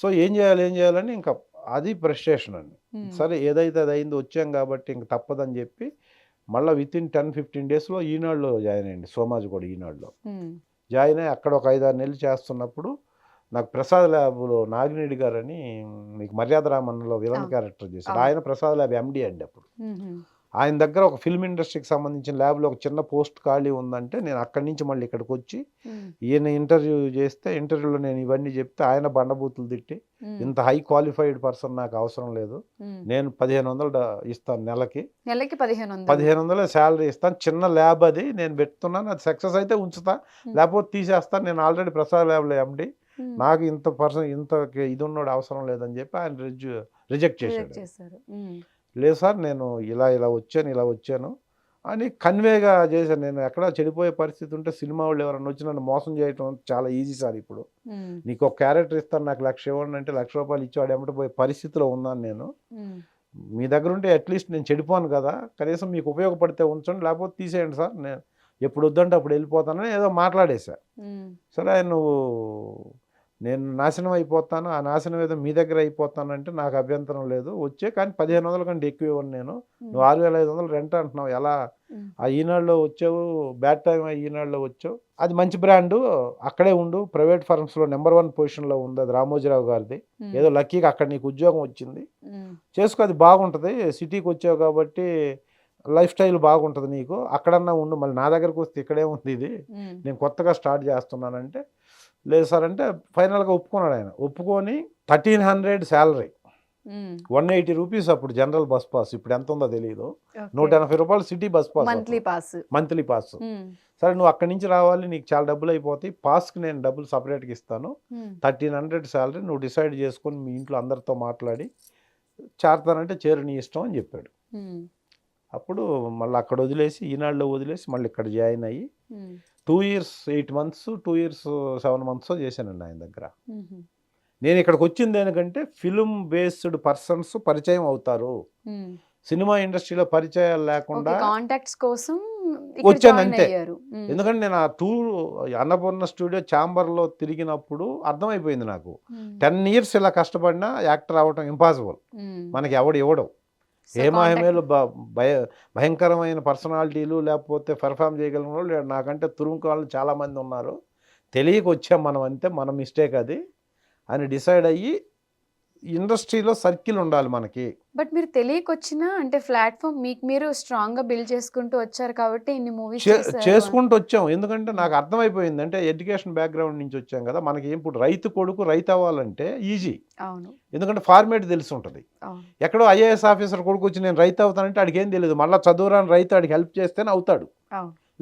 So ఏం చేయాలి ఏం చేయాలని ఇంకా అది ఫ్రస్ట్రేషన్ అండి. సరే ఏదైతే అది అయింది వచ్చాం కాబట్టి ఇంక తప్పదని చెప్పి మళ్ళీ విత్ ఇన్ టెన్ ఫిఫ్టీన్ డేస్లో ఈనాడులో జాయిన్ అయ్యండి సోమాజ్ కూడా ఈనాడులో. జాయిన్ అయ్యి అక్కడ ఒక ఐదారు నెలలు చేస్తున్నప్పుడు నాకు ప్రసాద్ ల్యాబ్లో నాగినేడి గారని మీకు మర్యాద రామన్లో విలన్. క్యారెక్టర్ చేశారు. ఆయన ప్రసాద్ ల్యాబ్ ఎండి అండి అప్పుడు. ఆయన దగ్గర ఒక ఫిల్మ్ ఇండస్ట్రీకి సంబంధించిన ల్యాబ్లో ఒక చిన్న పోస్ట్ ఖాళీ ఉందంటే నేను అక్కడి నుంచి మళ్ళీ ఇక్కడికి వచ్చి. ఈయన ఇంటర్వ్యూ చేస్తే ఇంటర్వ్యూలో నేను ఇవన్నీ చెప్తే ఆయన బండబూతులు తిట్టి. ఇంత హై క్వాలిఫైడ్ పర్సన్ నాకు అవసరం లేదు. నేను పదిహేను వందలు ఇస్తాను నెలకి నెలకి పదిహేను వందలు పదిహేను వందల శాలరీ ఇస్తాను చిన్న ల్యాబ్ అది నేను పెడుతున్నాను అది సక్సెస్ అయితే ఉంచుతా. లేకపోతే తీసేస్తాను నేను ఆల్రెడీ ప్రసాద్ ల్యాబ్లో ఎండి. నాకు ఇంత పర్సన్ ఇంత ఇది ఉన్నోడు అవసరం లేదని చెప్పి ఆయన రిజెక్ట్ చేశాడు. లేదు సార్ నేను ఇలా ఇలా వచ్చాను ఇలా వచ్చాను అని కన్వేగా చేశాను నేను ఎక్కడ చెడిపోయే పరిస్థితి ఉంటే సినిమా వాళ్ళు ఎవరైనా వచ్చి నన్ను మోసం చేయటం చాలా ఈజీ సార్ ఇప్పుడు. నీకు ఒక క్యారెక్టర్ ఇస్తాను నాకు లక్ష ఇవ్వండి అంటే లక్ష రూపాయలు ఇచ్చేవాడు ఎమ్మట పోయే పరిస్థితిలో ఉన్నాను నేను. మీ దగ్గర ఉంటే అట్లీస్ట్ నేను చెడిపోను కదా కనీసం మీకు ఉపయోగపడితే ఉంచండి లేకపోతే తీసేయండి సార్ నేను ఎప్పుడు వద్దంటే అప్పుడు వెళ్ళిపోతానని ఏదో మాట్లాడేశా. సరే ఆయన నువ్వు నేను నాశనం అయిపోతాను ఆ నాశనం ఏదో మీ దగ్గర అయిపోతానంటే నాకు అభ్యంతరం లేదు. వచ్చే కానీ పదిహేను వందల కంటే ఎక్కువ ఇవ్వను నేను. నువ్వు ఆరు వేల ఐదు వందలు రెంట్ అంటున్నావు ఎలా. ఆ ఈనాడులో వచ్చావు బ్యాడ్ టైం ఆ ఈనాడులో వచ్చావు. అది మంచి బ్రాండు అక్కడే ఉండు. ప్రైవేట్ ఫర్మ్స్లో నెంబర్ వన్ పొజిషన్లో ఉంది అది రామోజీరావు గారిది. ఏదో లక్కీగా అక్కడ నీకు ఉద్యోగం వచ్చింది. చేసుకో అది బాగుంటుంది. సిటీకి వచ్చావు కాబట్టి లైఫ్ స్టైల్ బాగుంటుంది నీకు అక్కడన్నా ఉండు మళ్ళీ నా దగ్గరకు వస్తే ఇక్కడే ఉంది ఇది. నేను కొత్తగా స్టార్ట్ చేస్తున్నానంటే లేదు సార్ అంటే ఫైనల్గా ఒప్పుకున్నాడు ఆయన ఒప్పుకొని thirteen hundred salary. One eighty rupees అప్పుడు జనరల్ బస్ పాస్ ఇప్పుడు ఎంత ఉందో తెలియదు. నూట ఎనభై రూపాయలు city bus pass monthly pass monthly pass. సరే నువ్వు అక్కడి నుంచి రావాలి నీకు చాలా డబ్బులు అయిపోతాయి పాస్కి నేను డబ్బులు సపరేట్గా ఇస్తాను. థర్టీన్ హండ్రెడ్ శాలరీ నువ్వు డిసైడ్ చేసుకొని మీ ఇంట్లో అందరితో మాట్లాడి చేరతానంటే చేరు నీ ఇష్టం అని చెప్పాడు. అప్పుడు మళ్ళీ అక్కడ వదిలేసి ఈనాడులో వదిలేసి మళ్ళీ ఇక్కడ జాయిన్ అయ్యి. Two years eight months two years seven months చేశానండి ఆయన దగ్గర. నేను ఇక్కడికి వచ్చింది దేనికంటే ఫిలిం బేస్డ్ పర్సన్స్ పరిచయం అవుతారు. సినిమా ఇండస్ట్రీలో పరిచయాలు లేకుండా కాంటాక్ట్స్ కోసం వచ్చాను అంతే. ఎందుకంటే నేను ఆ టూర్ అన్నపూర్ణ స్టూడియో ఛాంబర్లో తిరిగినప్పుడు అర్థమైపోయింది నాకు. టెన్ ఇయర్స్ ఇలా కష్టపడినా యాక్టర్ అవ్వటం ఇంపాసిబుల్. మనకి ఎవడు ఇవ్వడం హేమాహేమేలు భయ భయంకరమైన పర్సనాలిటీలు లేకపోతే పెర్ఫామ్ చేయగలిగిన వాళ్ళు నాకంటే తురుముకు వాళ్ళు చాలామంది ఉన్నారు. తెలియక వచ్చాం మనం అంతే మన మిస్టేక్ అది అని డిసైడ్ అయ్యి ఇండస్ట్రీలో సర్కిల్ ఉండాలి మనకి. బట్ మీరు తెలియకొచ్చినా అంటే ప్లాట్ఫామ్ మీకు మీరు స్ట్రాంగ్గా బిల్డ్ చేసుకుంటూ వచ్చారు కాబట్టి ఇన్ని మూవీస్ చేసుకుంటూ వచ్చాం. ఎందుకంటే నాకు అర్థమైపోయింది. అంటే ఎడ్యుకేషన్ బ్యాక్గ్రౌండ్ నుంచి వచ్చాం కదా మనకి ఇప్పుడు రైతు కొడుకు రైతు అవ్వాలంటే ఈజీ. అవును. ఎందుకంటే ఫార్మేట్ తెలిసి ఉంటుంది. ఎక్కడో ఐఏఎస్ ఆఫీసర్ కొడుకు వచ్చి నేను రైతు అవుతానంటే ఏం తెలియదు మళ్ళీ చదువురాని రైతు ఆడికి హెల్ప్ చేస్తేనే అవుతాడు.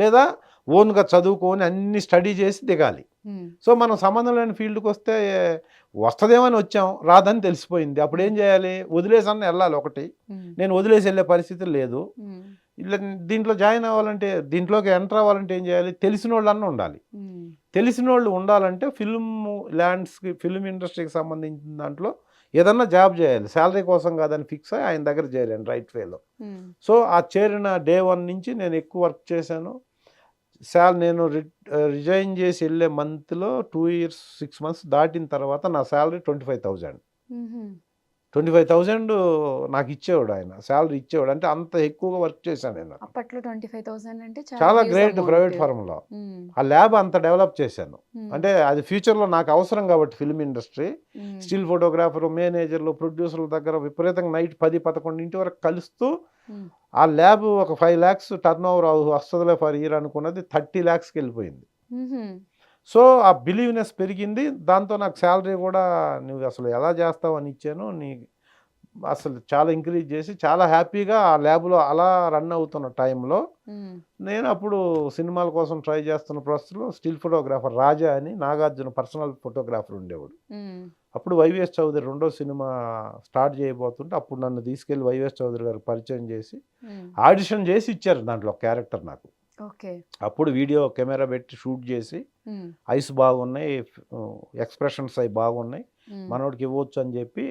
లేదా ఓన్గా చదువుకొని అన్ని స్టడీ చేసి దిగాలి. సో మనం సంబంధం లేని ఫీల్డ్కి వస్తే వస్తుందేమని వచ్చాం రాదని తెలిసిపోయింది. అప్పుడు ఏం చేయాలి? వదిలేసన్న వెళ్ళాలి ఒకటి. నేను వదిలేసి వెళ్ళే పరిస్థితి లేదు. దీంట్లో జాయిన్ అవ్వాలంటే దీంట్లోకి ఎంటర్ అవ్వాలంటే ఏం చేయాలి? తెలిసిన వాళ్ళన్నా ఉండాలి. తెలిసిన వాళ్ళు ఉండాలంటే ఫిల్మ్ ల్యాండ్స్కి ఫిల్మ్ ఇండస్ట్రీకి సంబంధించిన దాంట్లో ఏదన్నా జాబ్ చేయాలి. శాలరీ కోసం కాదని ఫిక్స్ అయ్యి ఆయన దగ్గర చేరాను రైట్ వేలో. సో ఆ చేరిన డే వన్ నుంచి నేను ఎక్కువ వర్క్ చేశాను. శాల నేను రి రిజైన్ చేసి వెళ్ళే మంత్లో టూ ఇయర్స్ సిక్స్ మంత్స్ దాటిన తర్వాత నా salary twenty five thousand. Twenty five thousand నాకు ఇచ్చేవాడు ఆయన శాలరీ ఇచ్చేవాడు అంటే అంత ఎక్కువగా వర్క్ చేశాను నేను అప్పట్లో ట్వంటీ ఫైవ్ థౌసండ్ అంటే చాలా గ్రేట్. ప్రైవేట్ ఫార్మ్లో. ఆ ల్యాబ్ అంత డెవలప్ చేశాను. అంటే అది ఫ్యూచర్లో నాకు అవసరం కాబట్టి ఫిల్మ్ ఇండస్ట్రీ. స్టిల్ ఫోటోగ్రాఫర్ మేనేజర్లు ప్రొడ్యూసర్ల దగ్గర విపరీతంగా నైట్ పది పదకొండు ఇంటి వరకు కలుస్తూ. ఆ ల్యాబ్ ఒక ఫైవ్ ల్యాక్స్ టర్న్ ఓవర్ వస్తుందిలే ఫర్ ఇయర్ అనుకున్నది థర్టీ ల్యాక్స్కి వెళ్ళిపోయింది. సో ఆ బిలీవ్నెస్ పెరిగింది దాంతో నాకు శాలరీ కూడా నువ్వు అసలు ఎలా చేస్తావు అని ఇచ్చాను నీ అసలు చాలా ఇంక్రీజ్ చేసి చాలా హ్యాపీగా ఆ ల్యాబ్లో అలా రన్ అవుతున్న టైంలో. నేను అప్పుడు సినిమాల కోసం ట్రై చేస్తున్న ప్రస్తుతంలో స్టిల్ ఫోటోగ్రాఫర్ రాజా అని నాగార్జున పర్సనల్ ఫోటోగ్రాఫర్ ఉండేవాడు. అప్పుడు వైవిఎస్ చౌదరి రెండో సినిమా స్టార్ట్ చేయబోతుంటే అప్పుడు నన్ను తీసుకెళ్ళి వైవిఎస్ చౌదరి గారికి పరిచయం చేసి. ఆడిషన్ చేసి ఇచ్చారు దాంట్లో క్యారెక్టర్ నాకు అప్పుడు వీడియో కెమెరా పెట్టి షూట్ చేసి. ఐస్ బాగున్నాయి ఎక్స్ప్రెషన్స్ అవి బాగున్నాయి. మనోడికి ఇవ్వచ్చు అని చెప్పి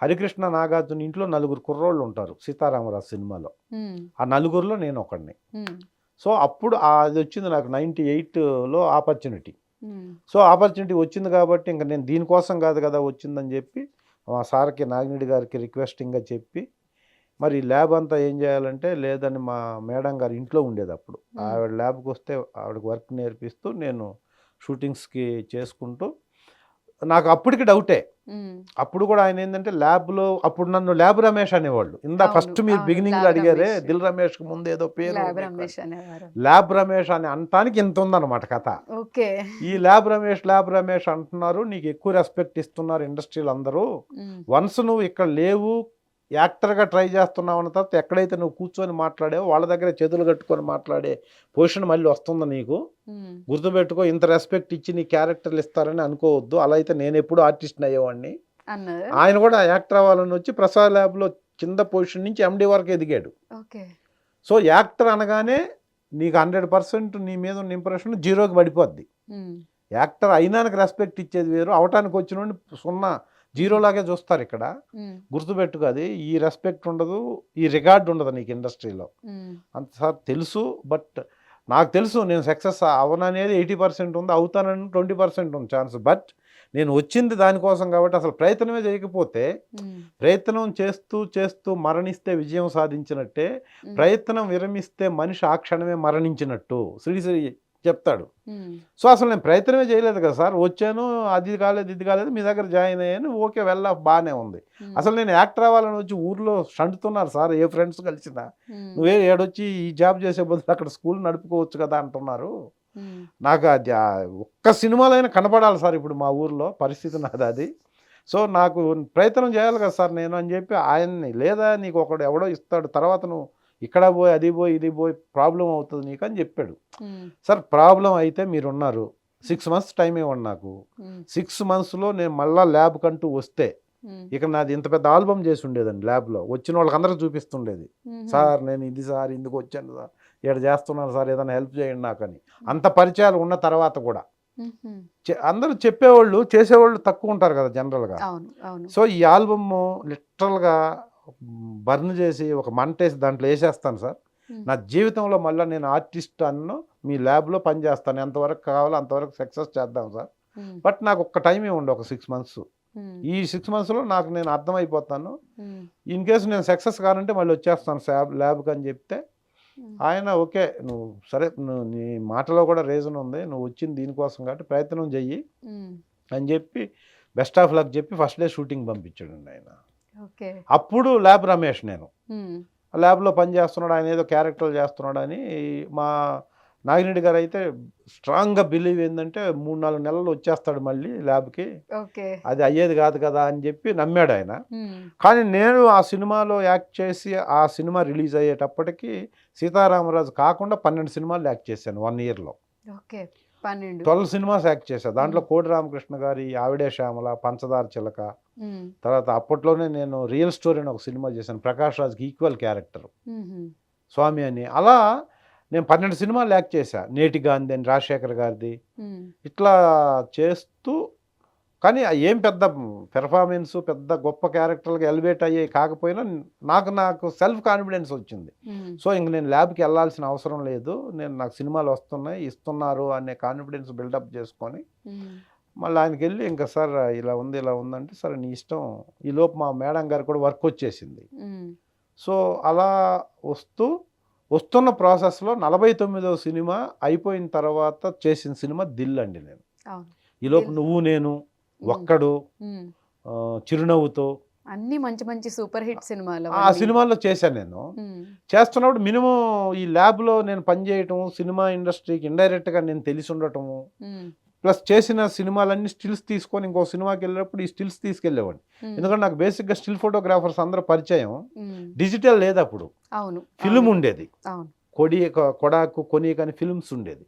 హరికృష్ణ నాగార్జున ఇంట్లో నలుగురు కుర్రోళ్ళు ఉంటారు సీతారామరాజు సినిమాలో. ఆ నలుగురిలో నేను ఒకడిని. సో అప్పుడు అది వచ్చింది నాకు నైంటీ ఎయిట్లో ఆపర్చునిటీ సో ఆపర్చునిటీ వచ్చింది కాబట్టి ఇంకా నేను దీనికోసం కాదు కదా వచ్చిందని చెప్పి మా సార్కి నాగిరెడ్డి గారికి రిక్వెస్టింగ్గా చెప్పి మరి ల్యాబ్ అంతా ఏం చేయాలంటే లేదని మా మేడం గారు ఇంట్లో ఉండేది అప్పుడు. ఆవిడ ల్యాబ్కి వస్తే ఆవిడకి వర్క్ నేర్పిస్తూ నేను షూటింగ్స్కి చేసుకుంటూ నాకు అప్పటికి డౌటే. అప్పుడు కూడా ఆయన ఏంటంటే ల్యాబ్లో అప్పుడు నన్ను ల్యాబ్ రమేష్ అనేవాళ్ళు. ఇందా ఫస్ట్ మీరు బిగినింగ్లో అడిగారే. దిల్ రమేష్కి ముందు ఏదో పేరు ల్యాబ్ రమేష్ అని అనటానికి ఇంత ఉందన్నమాట కథ. ఓకే. ఈ ల్యాబ్ రమేష్ ల్యాబ్ రమేష్ అంటున్నారు నీకు ఎక్కువ రెస్పెక్ట్ ఇస్తున్నారు ఇండస్ట్రీలు అందరూ వన్స్ నువ్వు ఇక్కడ లేవు యాక్టర్గా ట్రై చేస్తున్నావు అన్న తర్వాత ఎక్కడైతే నువ్వు కూర్చొని మాట్లాడావో వాళ్ళ దగ్గర చేతులు కట్టుకొని మాట్లాడే పొజిషన్ మళ్ళీ వస్తుంది నీకు. గుర్తుపెట్టుకో ఇంత రెస్పెక్ట్ ఇచ్చి నీ క్యారెక్టర్లు ఇస్తారని అనుకోవద్దు. అలా అయితే నేను ఎప్పుడు ఆర్టిస్ట్ని అయ్యేవాడిని. ఆయన కూడా యాక్టర్ అవ్వాలని వచ్చి ప్రసాద్ ల్యాబ్లో కింద పొజిషన్ నుంచి ఎండి వరకు ఎదిగాడు. సో యాక్టర్ అనగానే నీకు హండ్రెడ్ పర్సెంట్ నీ మీద ఉన్న ఇంప్రెషన్ జీరోకి పడిపోద్ది. యాక్టర్ అయినానికి రెస్పెక్ట్ ఇచ్చేది వేరు అవటానికి వచ్చిన సున్నా జీరోలాగే చూస్తారు ఇక్కడ. గుర్తుపెట్టుకు అది. ఈ రెస్పెక్ట్ ఉండదు ఈ రికార్డ్ ఉండదు నీకు ఇండస్ట్రీలో అంత సార్ తెలుసు బట్ నాకు తెలుసు నేను సక్సెస్ అవననేది ఎయిటీ పర్సెంట్ ఉంది అవుతానని ట్వంటీ పర్సెంట్ ఉంది ఛాన్స్ బట్ నేను వచ్చింది దానికోసం కాబట్టి అసలు ప్రయత్నమే చేయకపోతే ప్రయత్నం చేస్తూ చేస్తూ మరణిస్తే విజయం సాధించినట్టే ప్రయత్నం విరమిస్తే మనిషి ఆ క్షణమే మరణించినట్టు. శ్రీశ్రీ చెప్తాడు. సో అసలు నేను ప్రయత్నమే చేయలేదు కదా సార్. వచ్చాను అది కాలేదు ఇది కాలేదు మీ దగ్గర జాయిన్ అయ్యాను ఓకే వెళ్ళా బాగానే ఉంది. అసలు నేను యాక్టర్ అవ్వాలని వచ్చి ఊర్లో సండుతున్నారు సార్ ఏ ఫ్రెండ్స్ కలిసినా. నువ్వే ఏడొచ్చి ఈ జాబ్ చేసే బదులు అక్కడ స్కూల్ నడుపుకోవచ్చు కదా అంటున్నారు. నాకు అది ఒక్క సినిమాలో అయినా కనపడాలి సార్ ఇప్పుడు మా ఊర్లో పరిస్థితి నాది అది. సో నాకు ప్రయత్నం చేయాలి కదా సార్ నేను అని చెప్పి ఆయన్ని లేదా నీకు ఒకడు ఎవడో ఇస్తాడు తర్వాత నువ్వు ఇక్కడ పోయి అది పోయి ఇది పోయి ప్రాబ్లం అవుతుంది నీకు అని చెప్పాడు. సార్ ప్రాబ్లం అయితే మీరు ఉన్నారు సిక్స్ మంత్స్ టైం ఇవ్వండి నాకు. సిక్స్ మంత్స్లో నేను మళ్ళా ల్యాబ్ కంటూ వస్తే ఇక నాది ఇంత పెద్ద ఆల్బమ్ చేసి ఉండేదండి ల్యాబ్లో. వచ్చిన వాళ్ళకి అందరికి చూపిస్తుండేది సార్ నేను ఇది సార్ ఇందుకు వచ్చాను సార్. ఇక్కడ చేస్తున్నాను సార్ ఏదైనా హెల్ప్ చేయండి నాకు అని అంత పరిచయాలు ఉన్న తర్వాత కూడా. అందరూ చెప్పేవాళ్ళు చేసేవాళ్ళు తక్కువ ఉంటారు కదా జనరల్గా. సో ఈ ఆల్బమ్ లిటరల్గా బర్న్ చేసి ఒక మంటేసి దాంట్లో వేసేస్తాను సార్. నా జీవితంలో మళ్ళీ నేను ఆర్టిస్ట్ అన్ను మీ ల్యాబ్లో పనిచేస్తాను ఎంతవరకు కావాలో అంతవరకు సక్సెస్ చేద్దాం సార్. బట్ నాకు ఒక టైం ఇవ్వండి ఒక సిక్స్ మంత్స్. ఈ సిక్స్ మంత్స్లో నాకు నేను అర్థమైపోతాను. ఇన్ కేసు నేను సక్సెస్ కానంటే మళ్ళీ వచ్చేస్తాను ల్యాబ్ ల్యాబ్కి అని చెప్తే ఆయన ఓకే నువ్వు సరే నువ్వు నీ మాటలో కూడా రీజన్ ఉంది నువ్వు వచ్చింది దీనికోసం కాబట్టి ప్రయత్నం చెయ్యి అని చెప్పి బెస్ట్ ఆఫ్ లక్ చెప్పి ఫస్ట్ డే షూటింగ్ పంపించాడండి ఆయన. అప్పుడు ల్యాబ్ రమేష్ నేను. ల్యాబ్లో పని చేస్తున్నాడు ఆయన ఏదో క్యారెక్టర్ చేస్తున్నాడు అని మా నాగిరెడ్డి గారు అయితే స్ట్రాంగ్గా బిలీవ్ ఏంటంటే మూడు నాలుగు నెలలు వచ్చేస్తాడు మళ్ళీ ల్యాబ్కి. అది అయ్యేది కాదు కదా అని చెప్పి నమ్మాడు ఆయన. కానీ నేను ఆ సినిమాలో యాక్ట్ చేసి ఆ సినిమా రిలీజ్ అయ్యేటప్పటికి సీతారామరాజు కాకుండా పన్నెండు సినిమాలు యాక్ట్ చేశాను వన్ ఇయర్లో. ట్వెల్వ్ సినిమాస్ యాక్ట్ చేశాను దాంట్లో కోడి రామకృష్ణ గారి ఆవిడే శ్యామల పంచదార చిలక తర్వాత అప్పట్లోనే నేను రియల్ స్టోరీ అని ఒక సినిమా చేశాను. ప్రకాష్ రాజ్కి ఈక్వల్ క్యారెక్టర్. స్వామి అని. అలా నేను పన్నెండు సినిమాలు యాక్ట్ చేశా. నేటి గాంధీ అని రాజశేఖర్ గారిది. ఇట్లా చేస్తూ కానీ ఏం పెద్ద పెర్ఫార్మెన్స్ పెద్ద గొప్ప క్యారెక్టర్లకు ఎలివేట్ అయ్యాయి కాకపోయినా నాకు నాకు సెల్ఫ్ కాన్ఫిడెన్స్ వచ్చింది. సో ఇంక నేను ల్యాబ్కి వెళ్ళాల్సిన అవసరం లేదు. నేను నాకు సినిమాలు వస్తున్నాయి ఇస్తున్నారు అనే కాన్ఫిడెన్స్ బిల్డప్ చేసుకొని మళ్ళీ ఆయనకి వెళ్ళి ఇంకా సార్ ఇలా ఉంది ఇలా ఉందంటే సరే నీ ఇష్టం. ఈ లోపు మా మేడం గారు కూడా వర్క్ వచ్చేసింది. సో అలా వస్తూ వస్తున్న ప్రాసెస్లో నలభై తొమ్మిదవ సినిమా అయిపోయిన తర్వాత చేసిన సినిమా దిల్ అండి నేను. అవును. ఈ లోపు దిల్. నువ్వు నేను ఒక్కడు చిరునవ్వుతో. అన్ని మంచి మంచి సూపర్ హిట్ సినిమాలు ఆ. సినిమాల్లో చేశాను నేను. చేస్తున్నప్పుడు మినిమం ఈ ల్యాబ్లో నేను పనిచేయటం సినిమా ఇండస్ట్రీకి ఇండైరెక్ట్గా నేను తెలిసి ఉండటము ప్లస్ చేసిన సినిమాలన్నీ స్టిల్స్ తీసుకొని ఇంకో సినిమాకి వెళ్ళినప్పుడు ఈ స్టిల్స్ తీసుకెళ్ళేవాడిని. ఎందుకంటే నాకు బేసిక్గా స్టిల్ ఫోటోగ్రాఫర్స్ అందరూ పరిచయం. డిజిటల్ లేదు అప్పుడు అవును. ఫిల్మ్ ఉండేది. కొడి కొడాకు కొని కానీ ఫిల్మ్స్ ఉండేది.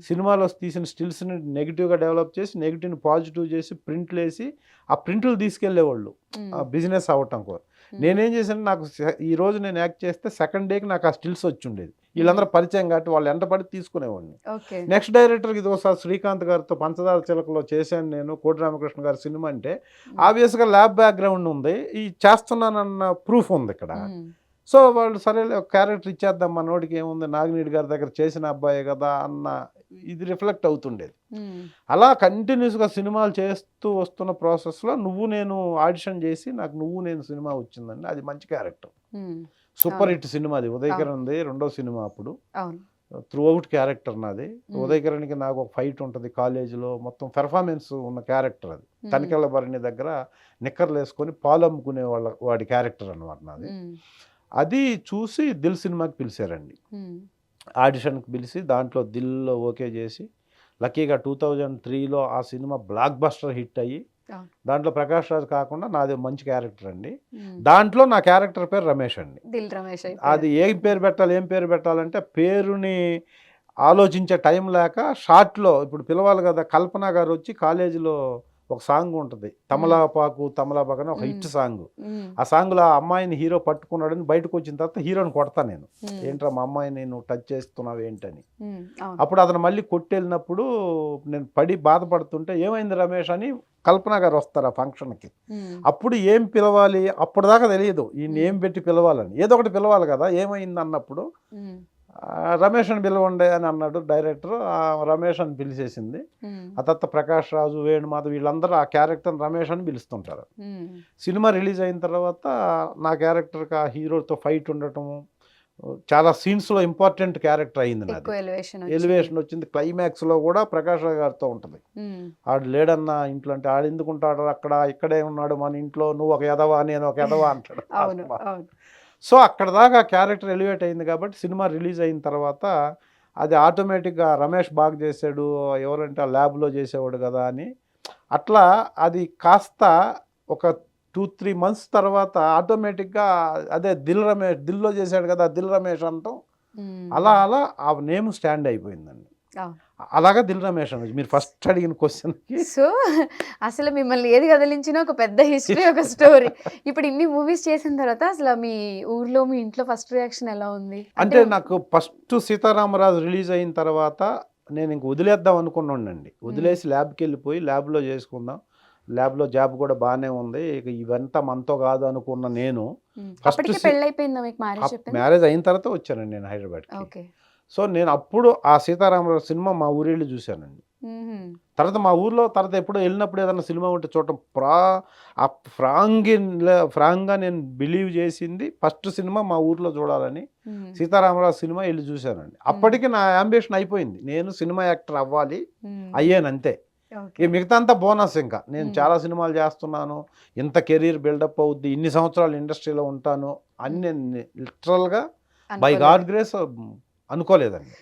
సినిమాలో తీసిన స్టిల్స్ని నెగిటివ్గా డెవలప్ చేసి నెగిటివ్ని పాజిటివ్ చేసి ప్రింట్లు వేసి ఆ ప్రింట్లు తీసుకెళ్ళేవాళ్ళు బిజినెస్ అవ్వటం కోసం నేనేం చేశాను నాకు ఈ రోజు నేను యాక్ట్ చేస్తే సెకండ్ డేకి నాకు ఆ స్టిల్స్ వచ్చి ఉండేది. వీళ్ళందరూ పరిచయం కాబట్టి వాళ్ళు ఎంటపడి తీసుకునేవాడిని. నెక్స్ట్ డైరెక్టర్కి ఇది ఒకసారి శ్రీకాంత్ గారితో పంచదార చిలకలో చేశాను నేను కోటి రామకృష్ణ గారి సినిమా అంటే ఆబ్వియస్గా ల్యాబ్ బ్యాక్గ్రౌండ్ ఉంది ఈ చేస్తున్నానన్న ప్రూఫ్ ఉంది ఇక్కడ. సో వాళ్ళు సరే క్యారెక్టర్ ఇచ్చేద్దాం మనోడికి ఏముంది నాగినీడి గారి దగ్గర చేసిన అబ్బాయే కదా అన్న ఇది రిఫ్లెక్ట్ అవుతుండేది. అలా కంటిన్యూస్గా సినిమాలు చేస్తూ వస్తున్న ప్రాసెస్లో నువ్వు నేను ఆడిషన్ చేసి నాకు నువ్వు నేను సినిమా వచ్చిందండి అది మంచి క్యారెక్టర్. సూపర్. హిట్ సినిమా అది. ఉదయకిరణ్ది రెండో సినిమా అప్పుడు. త్రూ అవుట్ క్యారెక్టర్ నాది. ఉదయకిరణ్కి నాకు ఒక ఫైట్ ఉంటుంది కాలేజీలో. మొత్తం పెర్ఫార్మెన్స్ ఉన్న క్యారెక్టర్ అది. ఉమ్, తనికెళ్ళ భరణి దగ్గర నిక్కర్లు వేసుకొని పాలు అమ్ముకునే వాళ్ళ వాడి క్యారెక్టర్ అనమాట నాది. అది చూసి దిల్ సినిమాకి పిలిచారండి. ఆడిషన్కి పిలిచి దాంట్లో దిల్లో ఓకే చేసి లక్కీగా టూ థౌజండ్ త్రీలో ఆ సినిమా బ్లాక్ బస్టర్ హిట్ అయ్యి. దాంట్లో ప్రకాష్ రాజ్ కాకుండా నాది మంచి క్యారెక్టర్ అండి. దాంట్లో నా క్యారెక్టర్ పేరు రమేష్ అండి. దిల్ రమేష్ అయితే అది ఏం పేరు పెట్టాలి ఏం పేరు పెట్టాలంటే పేరుని ఆలోచించే టైం లేక షార్ట్లో ఇప్పుడు పిలవాలి కదా కల్పన గారు వచ్చి కాలేజీలో ఒక సాంగ్ ఉంటుంది. తమలాపాకు తమలాపాకు అని ఒక హిట్. సాంగ్. ఆ సాంగ్లో ఆ అమ్మాయిని హీరో పట్టుకున్నాడని బయటకు వచ్చిన తర్వాత హీరోని కొడతా నేను. ఏంట్రా మా అమ్మాయిని నువ్వు టచ్ చేస్తున్నావు ఏంటని? అప్పుడు అతను మళ్ళీ కొట్టెళ్ళినప్పుడు నేను పడి బాధపడుతుంటే ఏమైంది రమేష్? అని కల్పన గారు వస్తారు ఆ ఫంక్షన్కి. అప్పుడు ఏం పిలవాలి? అప్పుడు దాకా తెలియదు ఈయన ఏం పెట్టి పిలవాలని. ఏదో ఒకటి పిలవాలి కదా. ఏమైంది అన్నప్పుడు రమేష్ అని పిలవండి అని అన్నాడు డైరెక్టర్. ఆ రమేష్ అని పిలిచేసింది. ఆ తర్వాత ప్రకాష్ రాజు వేణుమాధవ్ వీళ్ళందరూ ఆ క్యారెక్టర్ రమేష్ అని పిలుస్తుంటారు. సినిమా రిలీజ్ అయిన తర్వాత నా క్యారెక్టర్కి ఆ హీరోతో ఫైట్ ఉండటము చాలా సీన్స్లో ఇంపార్టెంట్ క్యారెక్టర్ అయింది ఎక్కువ ఎలివేషన్ వచ్చింది. క్లైమాక్స్లో కూడా ప్రకాష్ రావు గారితో ఉంటుంది. ఆడు లేడన్న ఇంట్లో అంటే ఆడు ఎందుకు ఉంటాడు? అక్కడ ఇక్కడే ఉన్నాడు మన ఇంట్లో. నువ్వు ఒక ఎదవా నేను ఒక ఎదవా అంటాడు. సో అక్కడ దాకా క్యారెక్టర్ ఎలివేట్ అయింది కాబట్టి సినిమా రిలీజ్ అయిన తర్వాత అది ఆటోమేటిక్గా రమేష్ బాగా చేశాడు ఎవరంటే ఆ ల్యాబ్లో చేసేవాడు కదా అని. అట్లా అది కాస్త ఒక టూ త్రీ మంత్స్ తర్వాత ఆటోమేటిక్గా అదే దిల్ రమేష్ దిల్లో చేశాడు కదా దిల్ రమేష్ అంటాం. అలా అలా ఆ నేమ్ స్టాండ్ అయిపోయిందండి. అలాగా దిల్ రమేష్ మీరు ఫస్ట్ అడిగిన క్వశ్చన్కి సో అసలు మిమ్మల్ని ఏది కదిలించినా ఒక పెద్ద హిస్టరీ ఒక స్టోరీ ఇప్పుడు ఇన్ని మూవీస్ చేసిన తర్వాత అసలు మీ ఊర్లో మీ ఇంట్లో ఫస్ట్ రియాక్షన్ ఎలా ఉంది? అంటే నాకు ఫస్ట్ సీతారామరాజు రిలీజ్ అయిన తర్వాత నేను ఇంక వదిలేద్దాం అనుకున్నానండి. వదిలేసి ల్యాబ్కి వెళ్ళిపోయి ల్యాబ్లో చేసుకుందాం. ల్యాబ్లో జాబ్ కూడా బాగానే ఉంది. ఇక ఇవంతా మనతో కాదు అనుకున్న నేను మీకు మ్యారేజ్ అయిన తర్వాత వచ్చానండి నేను హైదరాబాద్కి. ఓకే. సో నేను అప్పుడు ఆ సీతారామరాజు సినిమా మా ఊరెళ్ళి చూశానండి. తర్వాత మా ఊర్లో తర్వాత ఎప్పుడో వెళ్ళినప్పుడు ఏదైనా సినిమా ఉంటే చూడటం ప్రా ఆ ఫ్రాంగ్ ఫ్రాంగ్గా నేను బిలీవ్ చేసింది ఫస్ట్ సినిమా మా ఊర్లో చూడాలని ఉమ్, సీతారామరాజు సినిమా వెళ్ళి చూశానండి. అప్పటికి నా అంబిషన్ అయిపోయింది. నేను సినిమా యాక్టర్ అవ్వాలి అయ్యాను అంతే. ఈ మిగతా అంతా బోనస్ ఇంకా. నేను. చాలా సినిమాలు చేస్తున్నాను ఇంత కెరీర్ బిల్డప్ అవుద్ది ఇన్ని సంవత్సరాలు ఇండస్ట్రీలో ఉంటాను అని నేను లిటరల్గా బై. గాడ్ గ్రేస్ అనుకోలేదండి.